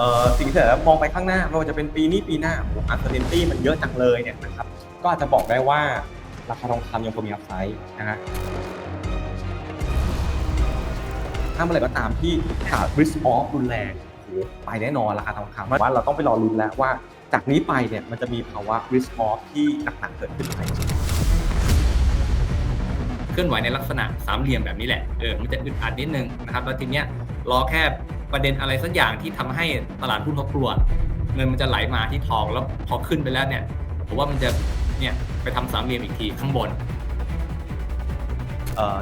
เอ่อสิ่งที่เรามองไปข้างหน้าไม่ว่าจะเป็นปีนี้ปีหน้าโอ้อันเซอร์เทนตี้มันเยอะจังเลยเนี่ยนะครับก็อาจจะบอกได้ว่าราคาทองคำยังคงมีอัพไซด์นะฮะถ้าเมื่อไหร่ก็ตามที่ขาด risk off รุนแรงโอ้โหไปแน่นอนราคาทองคำว่าเราต้องไปรอลุนแล้วว่า จากนี้ไปเนี่ยมันจะมีภาวะ risk off ที่หนักๆเกิดขึ้นไหมเคลื่อนไหวในลักษณะสามเหลี่ยมแบบนี้แหละเออมันจะอึดอัดนิดนึงนะครับแล้วทีเนี้ยรอแค่ ประเด็นอะไรสักอย่างที่ทำให้ตลาดหุ้นเขากลัว เงินมันจะไหลมาที่ทองแล้วพอขึ้นไปแล้วเนี่ยผมว่ามันจะเนี่ยไปทำสามเหลี่ยมอีกทีข้างบน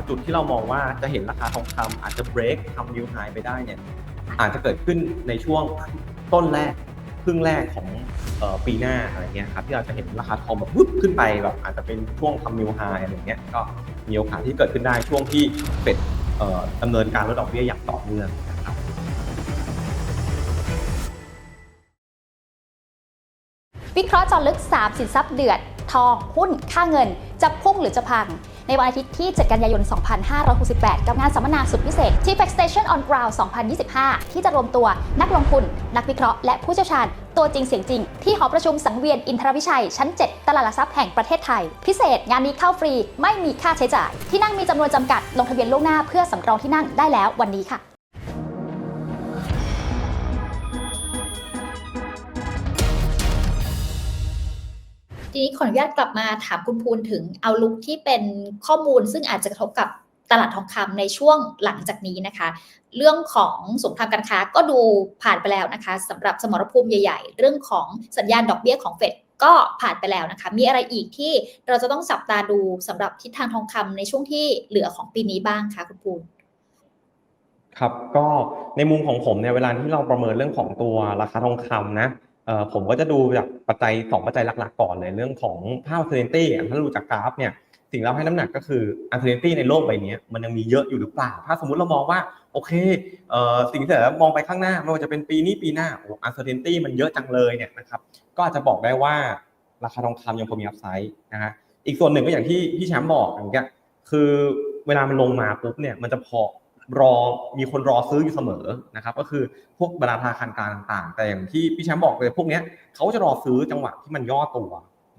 จุดที่เรามองว่าจะเห็นราคาทองคำอาจจะ break ทำ new high ไปได้เนี่ยอาจจะเกิดขึ้นในช่วงต้นแรกครึ่งแรกของออปีหน้าอะไรเงี้ยครับที่เราจะเห็นราคาทองแบบวุบขึ้นไปแบบอาจจะเป็นช่วงทำ new high อะไรเงี้ยก็มีโอกาสที่เกิดขึ้นได้ช่วงที่เฟดดำเนินการลดดอกเบี้ยอย่างต่อเนื่อง วิเคราะห์จอลึก 3 สินทรัพย์เดือด ทอง หุ้น ค่าเงิน จะพุ่งหรือจะพัง ในวันอาทิตย์ที่ 7 กันยายน 2568 กับงานสัมมนาสุดพิเศษที่ Fact Station on Ground 2025 ที่จะรวมตัวนักลงทุน นักวิเคราะห์และผู้เชี่ยวชาญ ตัวจริงเสียงจริง ที่หอประชุมสังเวียนอินทรวิชัย ชั้น 7 ตลาดหลักทรัพย์แห่งประเทศไทย พิเศษงานนี้เข้าฟรีไม่มีค่าใช้จ่าย ที่นั่งมีจำนวนจำกัดลงทะเบียนล่วงหน้าเพื่อสำรองที่นั่งได้แล้ววันนี้ค่ะ ทีนี้ขออนุญาตกลับมาถามคุณภูลถึงเอาลุกที่เป็นข้อมูล ซึ่งอาจจะกระทบกับตลาดทองคำในช่วงหลังจากนี้นะคะ เรื่องของสงครามการค้าก็ดูผ่านไปแล้วนะคะสำหรับสมรภูมิใหญ่ๆ เรื่องของสัญญาณดอกเบี้ยของเฟดก็ผ่านไปแล้วนะคะ มีอะไรอีกที่เราจะต้องจับตาดูสำหรับทิศทางทองคำในช่วงที่เหลือของปีนี้บ้างคะคุณภูลครับก็ในมุมของผมเนี่ยเวลาที่เราประเมินเรื่องของตัวราคาทองคำนะ ผมก็จะดูจากปัจจัยสองปัจจัยหลัก ๆ ก่อนเลยเรื่องของภาพ uncertainty อะถ้าดูจากกราฟเนี่ยสิ่งเราให้น้ำหนักก็คือ uncertainty ในโลกใบนี้มันยังมีเยอะอยู่หรือเปล่า ถ้าสมมุติเรามองว่าโอเคเออสิ่งที่เรามองไปข้างหน้าไม่ว่าจะเป็นปีนี้ปีหน้าโอ้ uncertainty มันเยอะจังเลยเนี่ยนะครับก็อาจจะบอกได้ว่าราคาทองคำยังคงมี upside นะฮะอีกส่วนหนึ่งก็อย่างที่พี่แชมป์บอกอย่างเงี้ยคือเวลามันลงมาปุ๊บเนี่ยมันจะพอ รอมีคนรอซื้ออยู่เสมอนะครับ ก็คือพวกบรรดาธนาคารกลางต่างๆ แต่อย่างที่พี่แชมป์บอกเลยพวกนี้เขาจะรอซื้อจังหวะที่มันย่อตัว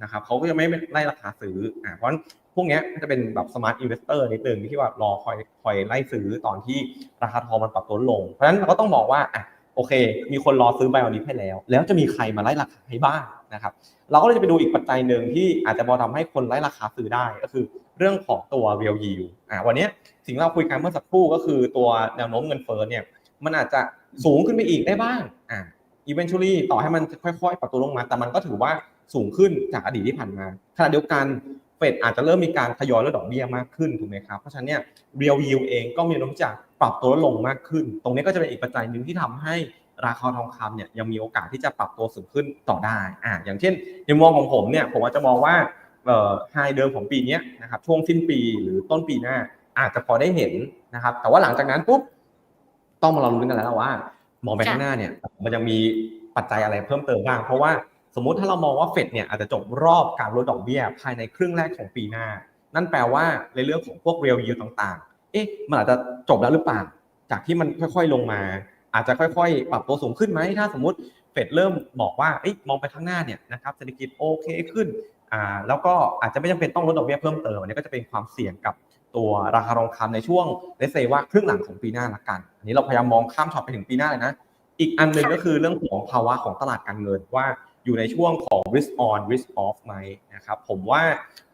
นะครับเขาก็จะไม่ไล่ราคาซื้ออ่าเพราะฉะนั้นพวกนี้จะเป็นแบบสมาร์ทอินเวสเตอร์นิดนึงที่ว่ารอคอยคอยไล่ซื้อตอนที่ราคาทองมันปรับตัวลง เพราะฉะนั้นเราก็ต้องมองว่าอะโอเค มีคนรอซื้อไบโอนิฟให้แล้ว แล้วจะมีใครมาไล่ราคาให้บ้างนะครับ เราก็เลยจะไปดูอีกปัจจัยหนึ่งที่อาจจะพอทำให้คนไล่ราคาซื้อได้ ก็คือ เรื่องของตัว real yield อ่าวันนี้สิ่งที่เราคุยกันเมื่อสักครู่ก็คือตัวแนวโน้มเงินเฟ้อเนี่ยมันอาจจะสูงขึ้นไปอีกได้บ้างอ่า eventually ต่อให้มันค่อยๆ ปรับตัวลงมา แต่มันก็ถือว่าสูงขึ้นจากอดีตที่ผ่านมาขณะเดียวกันเฟดอาจจะเริ่มมีการทยอยลดดอกเบี้ยมากขึ้นถูกไหมครับเพราะฉะนั้นเนี่ย real yield เองก็มีแนวโน้มจะปรับตัวลงมากขึ้น ตรงนี้ก็จะเป็นอีกปัจจัยหนึ่งที่ทำให้ราคาทองคำเนี่ยยังมีโอกาสที่จะปรับตัวสูงขึ้นต่อได้อ่าอย่างเช่นในมุมมองของผมเนี่ยผมอาจจะมองว่า ไฮเดิมของปีนี้นะครับช่วงสิ้นปีหรือต้นปีหน้าอาจจะพอได้เห็นนะครับ แต่ว่าหลังจากนั้นปุ๊บต้องมาเราลุ้กันแล้วว่า มองไปข้างหน้าเนี่ยมันยังมีปัจจัยอะไรเพิ่มเติมบ้าง เพราะว่าสมมุติถ้าเรามองว่าเฟดเนี่ยอาจจะจบรอบการลดดอกเบี้ยภายในครึ่งแรกของปีหน้า นั่นแปลว่าในเรื่องของพวกเรียลยิวต่างๆ เอ๊ะมันอาจจะจบแล้วหรือเปล่าจากที่มันค่อยๆลงมา อาจจะค่อยๆ ปรับตัวสูงขึ้นไหมถ้าสมมติเฟดเริ่มบอกว่าเอ๊ะมองไปข้างหน้าเนี่ยนะครับเศรษฐกิจโอเคขึ้น อ่าแล้วก็อาจจะไม่จำเป็นต้องลดดอกเบี้ยเพิ่มเติมอันนี้ก็จะเป็นความเสี่ยงกับตัวราคาทองคำในช่วงเลเซว่าครึ่งหลังของปีหน้าละกันอันนี้เราพยายามมองข้ามช็อตไปถึงปีหน้าเลยนะอีกอันหนึ่งก็คือเรื่องของภาวะของตลาดการเงินว่าอยู่ในช่วงของ risk on risk off ไหมนะครับผมว่า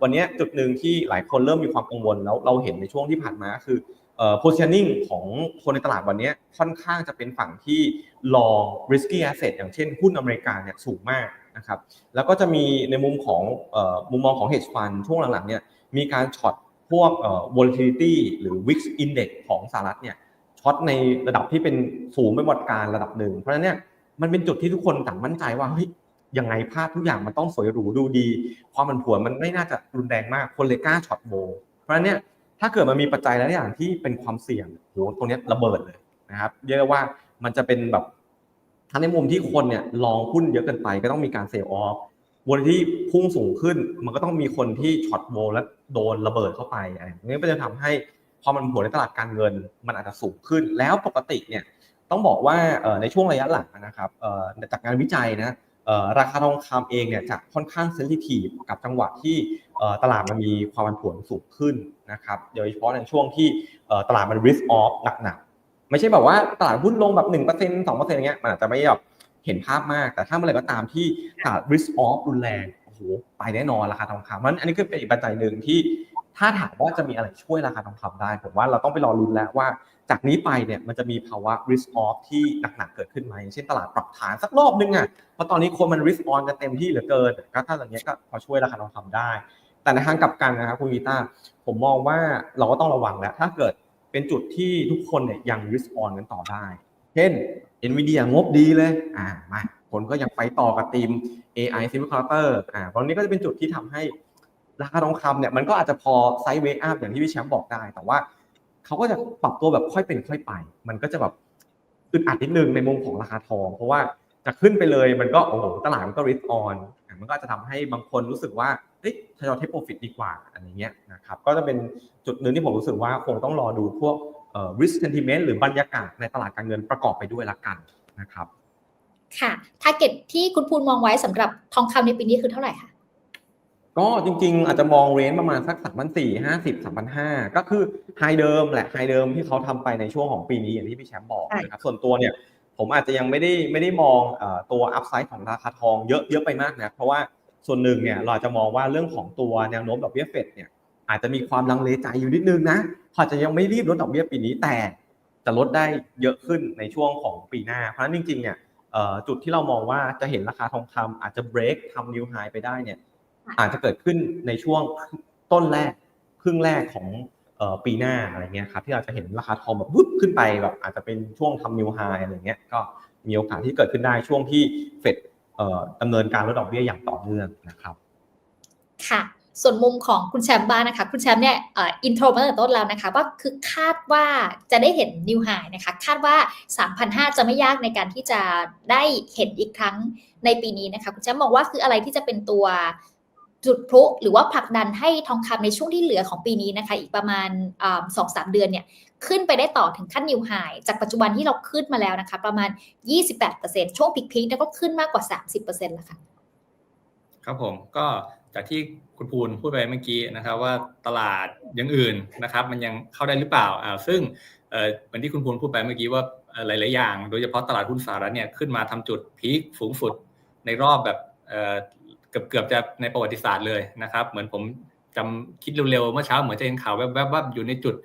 วันนี้จุดหนึ่งที่หลายคนเริ่มมีความกังวลแล้วเราเห็นในช่วงที่ผ่านมาคือเอ่อ positioning ของคนในตลาดวันนี้ค่อนข้างจะเป็นฝั่งที่ long risky asset อย่างเช่นหุ้นอเมริกาเนี่ยสูงมาก นะครับแล้วก็จะมีในมุมของออมุมมองของ hedge fund ช่วงหลังๆเนี่ยมีการช็อตพวก volatility หรือ wix index ของสหรัฐเนี่ยช็อตในระดับที่เป็นสูงไม่หมดการระดับหนึ่งเพราะฉะนั้นเนี่ยมันเป็นจุดที่ทุกคนต่างมั่นใจว่าเฮ้ยยังไงภาพทุกอย่างมันต้องสวยหรูดูดี ความมันผวนมันไม่น่าจะรุนแรงมากคนเลยกล้าช็อตโบว์เพราะฉะนั้นเนี่ยถ้าเกิดมันมีปัจจัยหลายอย่างที่เป็นความเสี่ยงโหตรงเนี้ยระเบิดเลยนะครับเรียกว่ามันจะเป็นแบบ ทั้งในมุมที่คนเนี่ยลองหุ้นเยอะเกินไปก็ต้องมีการเซลล์ออฟวนที่พุ่งสูงขึ้น มันก็ต้องมีคนที่ช็อตโวและโดนระเบิดเข้าไปอะไรนี้ก็จะทำให้พอมันผลในตลาดการเงิน มันอาจจะสูงขึ้น แล้วปกติเนี่ยต้องบอกว่าในช่วงระยะหลังนะครับจากงานวิจัยนะราคาทองคำเองเนี่ยจะค่อนข้างเซนซิทีฟกับจังหวะที่ตลาดมันมีความผันผวนสูงขึ้นนะครับโดยเฉพาะในช่วงที่ตลาดมัน risk off หนัก ไม่ใช่แบบว่าตลาดหุ้นลงแบบ1% 2%อย่างเงี้ยมันอาจจะไม่แบบเห็นภาพมาก แต่ถ้าเมื่อไหร่ก็ตามที่ตลาด risk off รุนแรงโอ้โหไปแน่นอนราคาทองคำมันอันนี้คือเป็นอีกปัจจัยหนึ่งที่ถ้าถามว่าจะมีอะไรช่วยราคาทองคำได้ผมว่าเราต้องไปรอลุ้นแล้วว่า จากนี้ไปเนี่ยมันจะมีภาวะ risk off ที่หนักๆเกิดขึ้นไหมเช่นตลาดปรับฐานสักรอบนึงอะเพราะตอนนี้คนมัน risk on กันเต็มที่เหลือเกินก็ถ้าอย่างเงี้ยก็พอช่วยราคาทองคำได้ แต่ในทางกลับกันนะครับคุณวีตาผมมองว่าเราก็ต้องระวังแล้วถ้าเกิด เป็นจุดที่ทุกคนเนี่ยยัง risk on กันต่อได้ เช่น Nvidia งบดีเลยอ่ามาคนก็ยังไปต่อกับทีม AI Semiconductor อ่าตอนนี้ก็จะเป็นจุดที่ทำให้ราคาทองคำเนี่ยมันก็อาจจะพอไซด์เวย์อัพอย่างที่พี่แชมป์บอกได้ แต่ว่าเขาก็จะปรับตัวแบบค่อยเป็นค่อยไป มันก็จะแบบอึดอัดนิดนึงในมุมของราคาทอง เพราะว่าจะขึ้นไปเลยมันก็โอ้โหตลาดมันก็ risk on อะ มันก็อาจจะทำให้บางคนรู้สึกว่าเฮ้ยทยอยเทคโปรฟิตดีกว่าอะไรเงี้ยนะครับก็จะเป็นจุดหนึ่งที่ผมรู้สึกว่าคงต้องรอดูพวกเอ่อ risk sentiment หรือบรรยากาศในตลาดการเงินประกอบไปด้วยละกันนะครับค่ะ ทาร์เก็ตที่คุณภูลมองไว้สำหรับทองคำในปีนี้คือเท่าไหร่คะก็จริงๆ อาจจะมองเรนจ์ประมาณสัก3 4 0 0 50 3,500ก็คือไฮเดิมแหละไฮเดิมที่เขาทำไปในช่วงของปีนี้อย่างที่พี่แชมป์บอกนะครับส่วนตัวเนี่ย ผมอาจจะยังไม่ได้ไม่ได้มองตัวอัพไซด์ของราคาทองเยอะเยอะไปมากนะเพราะว่าส่วนหนึ่งเนี่ยเราจะมองว่าเรื่องของตัวแนวโน้มดอกเบี้ยเฟดเนี่ยอาจจะมีความลังเลใจอยู่นิดนึงนะอาจจะยังไม่รีบลดดอกเบี้ยปีนี้แต่จะลดได้เยอะขึ้นในช่วงของปีหน้า เพราะฉะนั้นจริงๆเนี่ยจุดที่เรามองว่าจะเห็นราคาทองคำอาจจะ break ทำ new high ไปได้เนี่ยอาจจะเกิดขึ้นในช่วงต้นแรกครึ่งแรกของ ปีหน้าอะไรเงี้ยครับที่เราจะเห็นราคาทองแบบวุบขึ้นไปแบบอาจจะเป็นช่วงทำนิวไฮอะไรเงี้ยก็มีโอกาสที่เกิดขึ้นได้ช่วงที่เฟดดำเนินการลดดอกเบี้ยอย่างต่อเนื่องนะครับค่ะส่วนมุมของคุณแชมป์บ้างนะคะ คุณแชมป์เนี่ยอินโทรมาตั้งแต่ต้นแล้วนะคะ ว่าคือคาดว่าจะได้เห็นนิวไฮนะคะ คาดว่า 3,500 จะไม่ยากในการที่จะได้เห็นอีกครั้งในปีนี้นะคะ คุณแชมป์มองว่าคืออะไรที่จะเป็นตัว จุดพลุหรือว่าผลักดันให้ทองคำในช่วงที่เหลือของปีนี้นะคะ อีกประมาณสองสามเดือนเนี่ยขึ้นไปได้ต่อถึงขั้นนิวไฮจากปัจจุบันที่เราขึ้นมาแล้วนะคะ ประมาณ 28%ช่วงพีคๆเนี่ยก็ขึ้นมากกว่า 30%แล้วค่ะครับผมก็จากที่คุณภูลพูดไปเมื่อกี้นะครับว่าตลาดอย่างอื่นนะครับ มันยังเข้าได้หรือเปล่าอ่าซึ่งเอ่อเหมือนที่คุณภูลพูดไปเมื่อกี้ว่าหลาย ๆ อย่าง โดยเฉพาะตลาดหุ้นสหรัฐเนี่ยขึ้นมาทำจุดพีคสูงสุดในรอบแบบเอ่อ กือบเกือบจะในประวัติศาสตร์เลยนะครับ เหมือนผมจำคิดเร็วๆเมื่อเช้าเหมือนจะเห็นข่าวแวบๆว่าอยู่ในจุด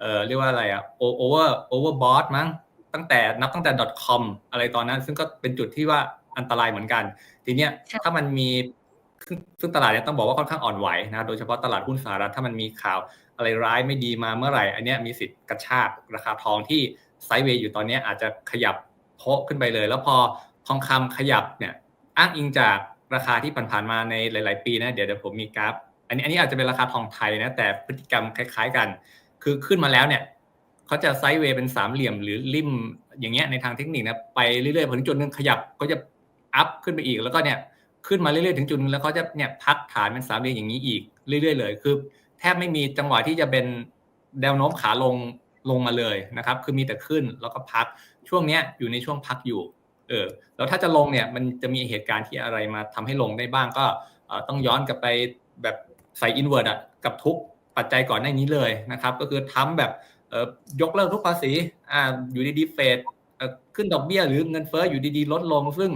เอ่อเรียกว่าอะไรอะโอเวอร์โอเวอร์บอทมั้งตั้งแต่นับตั้งแต่ .com อะไรตอนนั้น ซึ่งก็เป็นจุดที่ว่าอันตรายเหมือนกัน ทีเนี้ยค่ะถ้ามันมีซึ่งซึ่งตลาดเนี่ยต้องบอกว่าค่อนข้างอ่อนไหวนะโดยเฉพาะตลาดหุ้นสหรัฐถ้ามันมีข่าวอะไรร้ายไม่ดีมาเมื่อไหร่ อันเนี้ยมีสิทธิ์กระชากราคาทองที่ไซด์เวย์อยู่ตอนเนี้ยอาจจะขยับโพะขึ้นไปเลย แล้วพอทองคำขยับเนี่ยอ้างอิงจาก ราคาที่ผ่านๆมาในหลาย ๆ ปีนะเดี๋ยวเดี๋ยวผมมีกราฟ อันนี้อันนี้อาจจะเป็นราคาทองไทยนะแต่พฤติกรรมคล้าย ๆ กัน คือขึ้นมาแล้วเนี่ยเขาจะไซด์เวย์เป็นสามเหลี่ยมหรือริมอย่างเงี้ยในทางเทคนิคนะไปเรื่อยๆพอถึงจุดหนึงขยับก็จะอัพขึ้นไปอีกแล้วก็เนี่ยขึ้นมาเรื่อยๆถึงจุดนึงแล้วเขาจะเนี่ยพักฐานเป็นสามเหลี่ยมอย่างนี้อีกเรื่อยๆเลย คือ แทบไม่มีจังหวะที่จะเป็นแนวโน้มขาลงลงมาเลยนะครับ คือมีแต่ขึ้นแล้วก็พักช่วงเนี้ยอยู่ในช่วงพักอยู่ เออแล้วถ้าจะลงเนี่ยมันจะมีเหตุการณ์ที่อะไรมาทำให้ลงได้บ้างก็ต้องย้อนกลับไปแบบใส่อินเวอร์ดอะกับทุกปัจจัยก่อนหน้านี้เลยนะครับ ก็คือทำแบบยกเลิกทุกภาษีอ่าอยู่ดีๆเฟดขึ้นดอกเบี้ยหรือเงินเฟ้ออยู่ดีๆ ลดลง ซึ่ง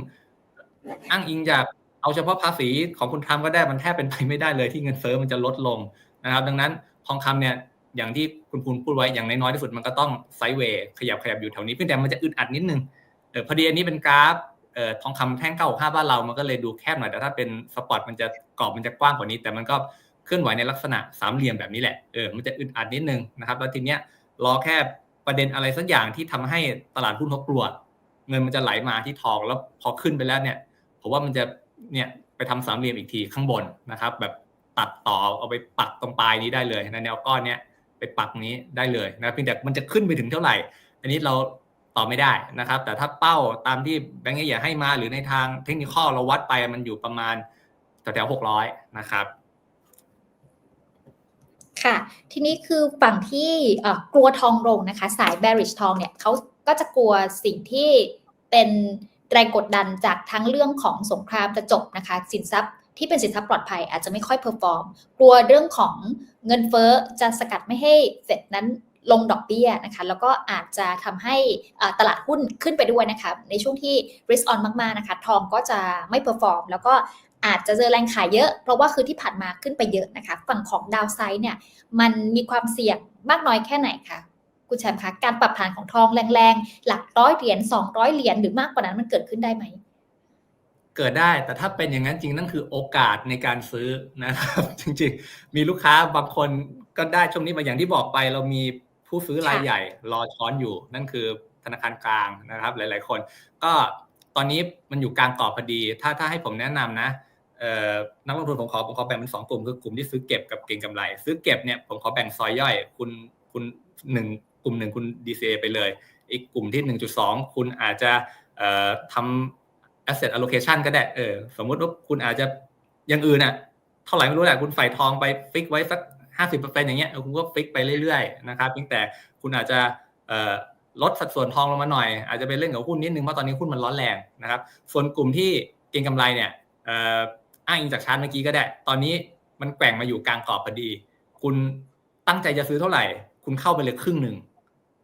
อ้างอิงจากเอาเฉพาะภาษีของคุณทำก็ได้มันแทบเป็นไปไม่ได้เลยที่เงินเฟ้อมันจะลดลงนะครับ ดังนั้นทองคำเนี่ยอย่างที่คุณภูลพูดไว้อย่างน้อยที่สุดมันก็ต้องไซด์เวย์ขยับขยับอยู่แถวนี้เพียงแต่มันจะอึดอัดนิดนึง เออพอดีอันนี้เป็นกราฟเอ่อทองคำแท่งเก้าห้าบ้านเรา มันก็เลยดูแคบหน่อยแต่ถ้าเป็นสปอตมันจะกรอบมันจะกว้างกว่านี้ แต่มันก็เคลื่อนไหวในลักษณะสามเหลี่ยมแบบนี้แหละเออมันจะอึดอัดนิดนึงนะครับแล้วทีเนี้ยรอแค่ประเด็นอะไรสักอย่างที่ทำให้ตลาดหุ้นเขากลัว เงินมันจะไหลมาที่ทองแล้วพอขึ้นไปแล้วเนี่ยผมว่ามันจะเนี่ยไปทำสามเหลี่ยมอีกทีข้างบนนะครับ แบบตัดต่อเอาไปปักตรงปลายนี้ได้เลยในแนวก้อนเนี้ยไปปักนี้ได้เลยนะเพียงแต่มันจะขึ้นไปถึงเท่าไหร่ อันนี้เรา ตอบไม่ได้นะครับ แต่ถ้าเป้าตามที่แบงก์ใหญ่ให้มาหรือในทางเทคนิคเราวัดไปมันอยู่ประมาณแถวๆหกร้อยนะครับค่ะ ทีนี้คือฝั่งที่กลัวทองลงนะคะ สาย bearish ทองเนี่ยเขาก็จะกลัวสิ่งที่เป็นแรงกดดันจากทั้งเรื่องของสงครามจะจบนะคะ สินทรัพย์ที่เป็นสินทรัพย์ปลอดภัยอาจจะไม่ค่อยเพอร์ฟอร์ม กลัวเรื่องของเงินเฟ้อจะสกัดไม่ให้เฟดนั้น ลงดอกเบี้ยนะคะแล้วก็อาจจะทำให้ตลาดหุ้นขึ้นไปด้วยนะคะในช่วงที่ risk on มากๆนะคะทองก็จะไม่เพอร์ฟอร์มแล้วก็อาจจะเจอแรงขายเยอะ เพราะว่าคือที่ผ่านมาขึ้นไปเยอะนะคะ ฝั่งของดาวไซด์เนี่ยมันมีความเสี่ยงมากน้อยแค่ไหนคะคุณแชมป์คะการปรับฐานของทองแรงๆ หลักร้อยเหรียญ200 เหรียญหรือมากกว่านั้นมันเกิดขึ้นได้ไหม เกิดได้แต่ถ้าเป็นอย่างนั้นจริงนั่นคือโอกาสในการซื้อนะครับ จริงๆ มีลูกค้าบางคนก็ได้ช่วงนี้มาอย่างที่บอกไปเรามี ผู้ซื้อรายค่ะใหญ่รอช้อนอยู่ นั่นคือธนาคารกลางนะครับ หลาย ๆ คน ก็ตอนนี้มันอยู่กลางกรอบพอดี ถ้าถ้าให้ผมแนะนำนะเอ่อนักลงทุนผมขอผมขอแบ่งเป็นสองกลุ่มคือกลุ่มที่ซื้อเก็บกับเก็งกำไร ซื้อเก็บเนี่ยผมขอแบ่งซอยย่อย คุณคุณหนึ่งกลุ่มหนึ่งคุณ DCA ไปเลย อีกกลุ่มที่ 1.2 คุณอาจจะเอ่อทำ asset allocation ก็ได้เออสมมุติว่าคุณอาจจะอย่างอื่นอะเท่าไหร่ไม่รู้แหละคุณใส่ทองไปฟิกไว้สัก 50%อย่างเงี้ยคุณก็ฟิกไปเรื่อยๆนะครับเพียงแต่คุณอาจจะลดสัดส่วนทองลงมาหน่อย อาจจะไปเล่นกับหุ้นนิดนึงเพราะตอนนี้หุ้นมันร้อนแรงนะครับ ส่วนกลุ่มที่เก็งกำไรเนี่ยอ่ออ้างอิงจากชาร์ตเมื่อกี้ก็ได้ ตอนนี้มันแกว่งมาอยู่กลางกรอบพอดี คุณตั้งใจจะซื้อเท่าไหร่ คุณเข้าไปเลยครึ่งหนึ่ง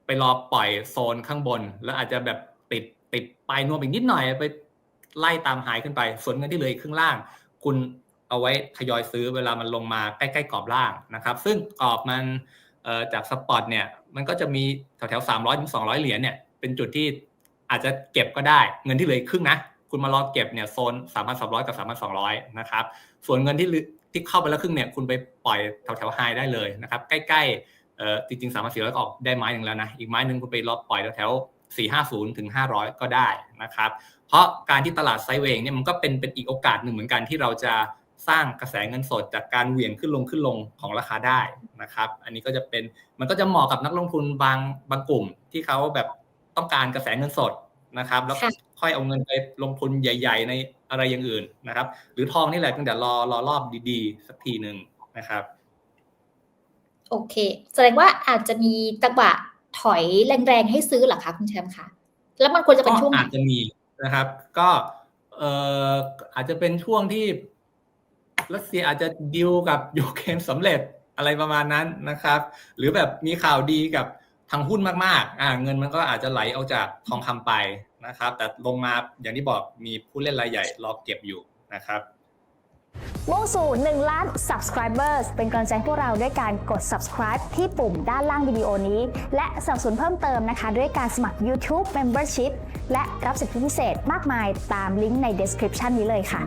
ไปรอปล่อยโซนข้างบน แล้วอาจจะแบบติดติดปลายนวมอีกนิดหน่อยไปไล่ตามหายขึ้นไป ส่วนเงินที่เหลืออีกครึ่งล่าง คุณ เอาไว้ทยอยซื้อเวลามันลงมาใกล้ๆกรอบล่างนะครับ ซึ่งกรอบมันจากสปอตเนี่ยมันก็จะมีแถวๆสามร้อยถึงสองร้อยเหรียญเนี่ยเป็นจุดที่อาจจะเก็บก็ได้เงินที่เหลืออีกครึ่งนะคุณมารอเก็บเนี่ยโซนสามพันสามร้อยกับสามพันสองร้อยนะครับ ส่วนเงินที่ที่เข้าไปแล้วครึ่งเนี่ยคุณไปปล่อยแถวๆไฮได้เลยนะครับ ใกล้ๆเอ่อจริงๆสามพันสี่ร้อยออกได้ไม้หนึ่งแล้วนะ อีกไม้หนึ่งคุณไปรอปล่อยแถวๆสี่ห้าศูนย์ถึงห้าร้อยก็ได้นะครับ เพราะการที่ตลาดไซเวย์เนี่ยมันก็เป็นเป็นอีกโอกาสหนึ่งเหมือนกันที่เราจะ สร้างกระแสเงินสดจากการเหวี่ยงขึ้นลงขึ้นลงของราคาได้นะครับ อันนี้ก็จะเป็นมันก็จะเหมาะกับนักลงทุนบางบางกลุ่ม ที่เขาแบบต้องการกระแสเงินสดนะครับ แล้วค่ะค่อยเอาเงินไปลงทุนใหญ่ ๆ ในอะไรอย่างอื่นนะครับ หรือทองนี่แหละเพียงแต่รอรอรอบดีๆ สักทีหนึ่งนะครับ โอเค แสดงว่าอาจจะมีจังหวะถอยแรงๆให้ซื้อเหรอคะคุณแชมป์คะแล้วมันควรจะเป็นช่วงไหนก็อาจจะมีนะครับ ก็เอ่ออาจจะเป็นช่วงที่ รัสเซียอาจจะดิวกับยูเครนสำเร็จอะไรประมาณนั้นนะครับ หรือแบบมีข่าวดีกับทางหุ้นมากๆอ่าเงินมันก็อาจจะไหลออกจากทองคำไปนะครับ แต่ลงมาอย่างที่บอกมีผู้เล่นรายใหญ่รอเก็บอยู่นะครับมุ่งสู่ 1 ล้าน subscribers เป็นกำลังใจพวกเราด้วยการกด subscribe ที่ปุ่มด้านล่างวิดีโอนี้ และสนับสนุนเพิ่มเติมนะคะ ด้วยการสมัคร YouTube Membership และรับสิทธิพิเศษมากมายตามลิงก์ใน description นี้เลยค่ะ